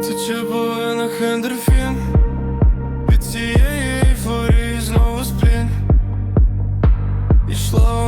Тече полинах ендорфін Від цієї ейфорії знову сплін. Ішла